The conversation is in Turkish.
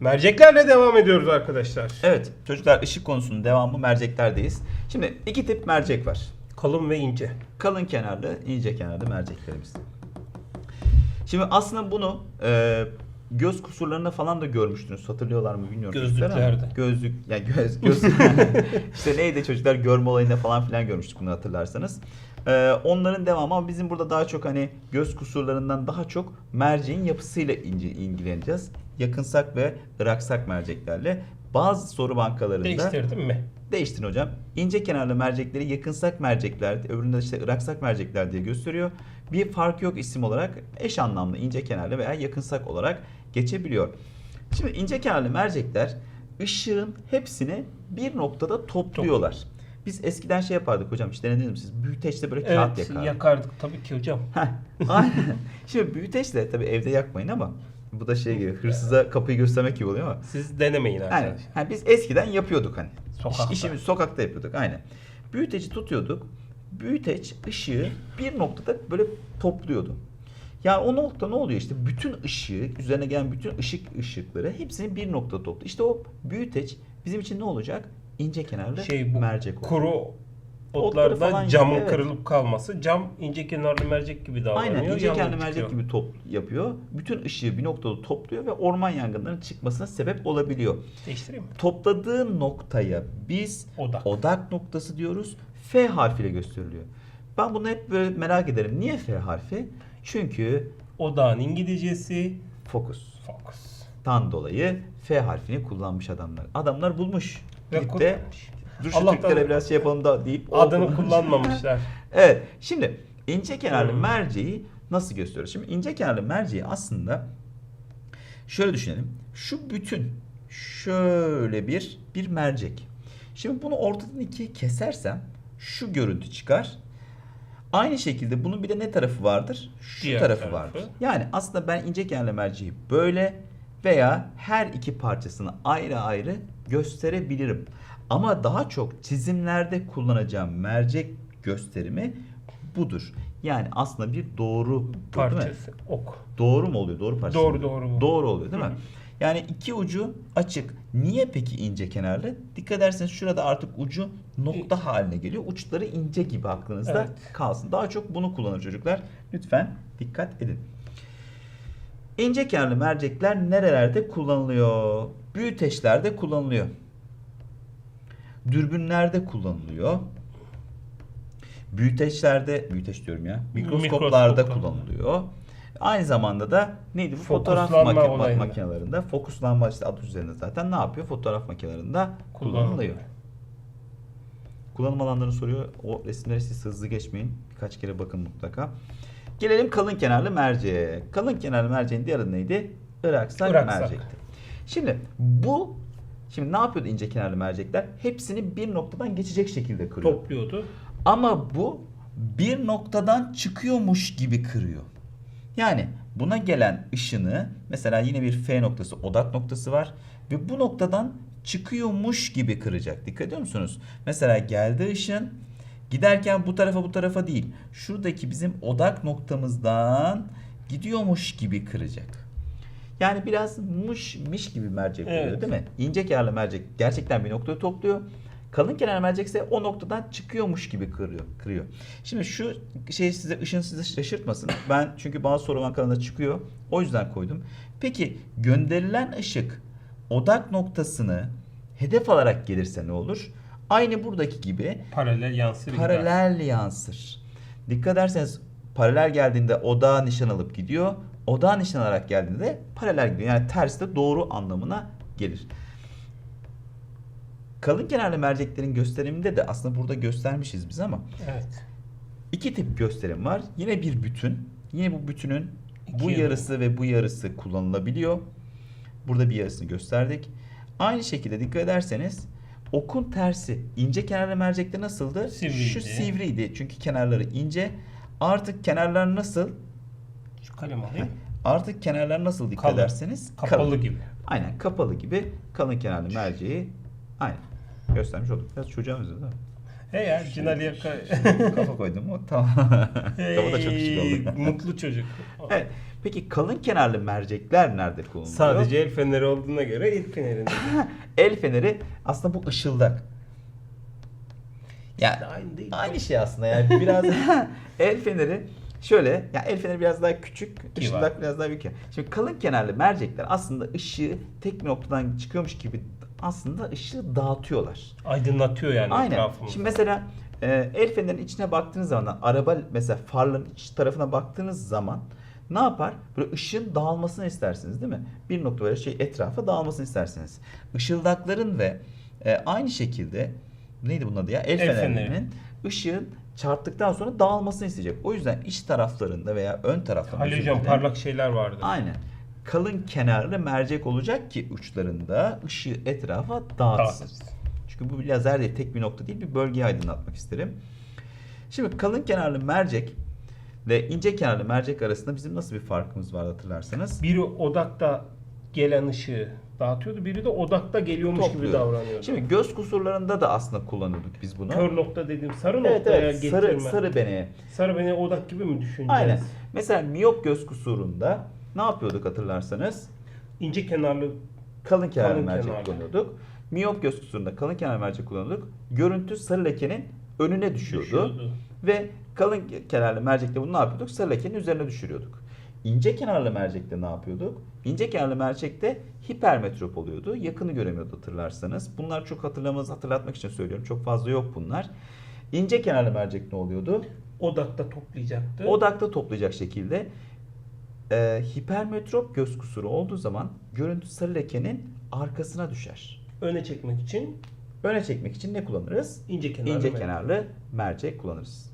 Merceklerle devam ediyoruz arkadaşlar. Evet çocuklar ışık konusunun devamı merceklerdeyiz. Şimdi iki tip mercek var. Kalın ve ince. Kalın kenarlı, ince kenarlı merceklerimiz. Şimdi aslında bunu e, göz kusurlarında falan da görmüştünüz. Hatırlıyorlar mı bilmiyorum. Gözlüklerde. Gözlük, yani göz, göz işte neydi çocuklar görme olayında falan filan görmüştük bunu hatırlarsanız. E, onların devamı ama bizim burada daha çok hani göz kusurlarından daha çok merceğin yapısıyla ince, ilgileneceğiz. Yakınsak ve ıraksak merceklerle. Bazı soru bankalarında Değiştirdin mi? Değiştirin hocam. İnce kenarlı mercekleri yakınsak mercekler, öbüründe işte ıraksak mercekler diye gösteriyor. Bir fark yok isim olarak eş anlamlı ince kenarlı veya yakınsak olarak geçebiliyor. Şimdi ince kenarlı mercekler ışığın hepsini bir noktada topluyorlar. Biz eskiden şey yapardık hocam işte ne dedim siz büyüteçte böyle kağıt Evet yakardık. yakardık tabii ki hocam. Heh, aynen. Şimdi büyüteçle tabii evde yakmayın ama bu da şey gibi hırsıza kapıyı göstermek gibi oluyor ama Siz denemeyin Aynen. arkadaşlar. Ha, biz eskiden yapıyorduk hani. Sokakta. İş- İşimiz sokakta yapıyorduk aynen. Büyüteci tutuyorduk. Büyüteç ışığı bir noktada böyle topluyordu. Yani o nokta ne oluyor işte bütün ışığı, üzerine gelen bütün ışık ışıkları hepsini bir noktada topluyor. İşte o büyüteç bizim için ne olacak? İnce kenarlı Şey bu mercek olacak. kuru Otları falan otlarda camın yiyor, evet. kırılıp kalması. Cam ince kenarlı mercek gibi davranıyor. Aynen ince kenarlı mercek çıkıyor. gibi top yapıyor. Bütün ışığı bir noktada topluyor ve orman yangınlarının çıkmasına sebep olabiliyor. Değiştireyim mi? Topladığı noktaya biz Odak. odak noktası diyoruz. F harfiyle gösteriliyor. Ben bunu hep böyle merak ederim. Niye F harfi? Çünkü Odağın İngilizcesi fokus. focus. Tan dolayı F harfini kullanmış adamlar. Adamlar bulmuş. Ve Gidip de. Dur şu Allah'tan- Türklere biraz şey yapalım da deyip o Adını kullanmamışlar. Evet. Şimdi ince kenarlı Hmm. merceği nasıl gösteriyoruz? Şimdi ince kenarlı merceği aslında şöyle düşünelim. Şu bütün şöyle bir bir mercek. Şimdi bunu ortadan ikiye kesersem şu görüntü çıkar. Aynı şekilde bunun bir de ne tarafı vardır? Şu Diğer tarafı, tarafı. vardır. Yani aslında ben ince kenarlı merceği böyle veya her iki parçasını ayrı ayrı gösterebilirim. Ama daha çok çizimlerde kullanacağım mercek gösterimi budur. Yani aslında bir doğru değil mi? Parçası ok. Doğru mu oluyor? Doğru parçası. Doğru, doğru bu. Doğru oluyor değil mi? Hı. Yani iki ucu açık. Niye peki ince kenarlı? Dikkat ederseniz şurada artık ucu nokta haline geliyor. Uçları ince gibi aklınızda Evet. kalsın. Daha çok bunu kullanır çocuklar. Lütfen dikkat edin. İnce kenarlı mercekler nerelerde kullanılıyor? Büyüteçlerde kullanılıyor. Dürbünlerde kullanılıyor. Büyüteçlerde, büyüteç diyorum ya, mikroskoplarda kullanılıyor. Aynı zamanda da neydi bu? Fotoğraf Fokuslanma maki- olayında. makinelerinde, fokuslanma işte adı üzerinde zaten ne yapıyor? Fotoğraf makinelerinde kullanılıyor. Kullanılıyor. Kullanım alanlarını soruyor. O resimleri siz hızlı geçmeyin. Birkaç kere bakın mutlaka. Gelelim kalın kenarlı merceğe. Kalın kenarlı merceğin diğer adı neydi? Iraksak, Iraksak. mercekti. Şimdi bu Şimdi ne yapıyordu ince kenarlı mercekler? Hepsini bir noktadan geçecek şekilde kırıyor. Topluyordu. Ama bu bir noktadan çıkıyormuş gibi kırıyor. Yani buna gelen ışını mesela yine bir F noktası odak noktası var ve bu noktadan çıkıyormuş gibi kıracak. Dikkat ediyor musunuz? Mesela geldi ışın giderken bu tarafa bu tarafa değil. Şuradaki bizim odak noktamızdan gidiyormuş gibi kıracak. Yani biraz muş miş gibi mercek oluyor Evet. değil mi? İnce kenarlı mercek gerçekten bir noktayı topluyor. Kalın kenarlı mercek ise o noktadan çıkıyormuş gibi kırıyor. kırıyor. Şimdi şu şey size ışın sizi şaşırtmasın. Ben çünkü bazı soru bankalarında çıkıyor. O yüzden koydum. Peki gönderilen ışık odak noktasını hedef alarak gelirse ne olur? Aynı buradaki gibi Paralel yansır gider. paralel yansır. Dikkat ederseniz paralel geldiğinde odağa nişan alıp gidiyor. Odağa nişan alarak geldiğinde de paralel gidiyor. Yani ters de doğru anlamına gelir. Kalın kenarlı merceklerin gösteriminde de aslında burada göstermişiz biz ama Evet. iki tip gösterim var. Yine bir bütün. Yine bu bütünün bu İki yarı. yarısı ve bu yarısı kullanılabiliyor. Burada bir yarısını gösterdik. Aynı şekilde dikkat ederseniz okun tersi ince kenarlı mercekte nasıldı? Sivriydi. Şu sivriydi. Çünkü kenarları ince. Artık kenarlar nasıl? Şu kalem alayım. Artık kenarlar nasıl dikkat Kalın. ederseniz? Kapalı kalın. gibi. Aynen kapalı gibi kalın kenarlı merceği aynen göstermiş olduk. Biraz çocuğa benziyor değil mi? He ya Cinali'ye Kafa koydum mu? Tamam. Kafa da çok küçük oldu. Mutlu çocuk. evet. Peki kalın kenarlı mercekler nerede kullanılıyor? Sadece el feneri olduğuna göre el fenerinde. El feneri aslında bu ışıldak. Ya Aynı değil. aynı şey aslında yani biraz el feneri şöyle ya el feneri biraz daha küçük, ışıldak biraz daha büyük. Şimdi kalın kenarlı mercekler aslında ışığı tek bir noktadan çıkıyormuş gibi aslında ışığı dağıtıyorlar. Aydınlatıyor yani Aynen. etrafımızı. Şimdi mesela e, el fenerinin içine baktığınız zaman araba mesela farların iç tarafına baktığınız zaman ne yapar? Böyle ışığın dağılmasını istersiniz değil mi? Bir nokta böyle şey etrafa dağılmasını istersiniz. Işıldakların ve e, aynı şekilde neydi bunun adı ya? El, El fenerinin feneri. ışığın çarptıktan sonra dağılmasını isteyecek. O yüzden iç taraflarında veya ön taraflarında Halojen parlak şeyler vardı. Aynen. Kalın kenarlı mercek olacak ki uçlarında ışığı etrafa dağıtsın. Çünkü bu bir lazer değil, tek bir nokta değil, bir bölgeyi aydınlatmak isterim. Şimdi kalın kenarlı mercek ve ince kenarlı mercek arasında bizim nasıl bir farkımız var hatırlarsanız. Biri odakta gelen ışığı dağıtıyordu. Biri de odakta geliyormuş gibi Topluyor. davranıyordu. Şimdi göz kusurlarında da aslında kullanıyorduk biz bunu. Kör nokta dediğim sarı evet noktaya evet getirme. sarı, sarı beneye. Sarı beni odak gibi mi düşüneceğiz? Aynen. Mesela miyop göz kusurunda ne yapıyorduk hatırlarsanız? İnce kenarlı kalın kenarlı Kalın mercek kenarlı. kullanıyorduk. Miyop göz kusurunda kalın kenarlı mercek kullanıyorduk. Görüntü sarı lekenin önüne düşüyordu. düşüyordu. Ve kalın kenarlı mercekte bunu ne yapıyorduk? Sarı lekenin üzerine düşürüyorduk. İnce kenarlı mercekte ne yapıyorduk? İnce kenarlı mercekte hipermetrop oluyordu. Yakını göremiyordu hatırlarsanız. Bunlar çok hatırlamanızı hatırlatmak için söylüyorum. Çok fazla yok bunlar. İnce kenarlı mercek ne oluyordu? Odakta toplayacaktı. Odakta toplayacak şekilde e, hipermetrop göz kusuru olduğu zaman görüntü sarı lekenin arkasına düşer. öne çekmek için Öne çekmek için ne kullanırız? ince kenarlı. İnce mercek. kenarlı mercek kullanırız.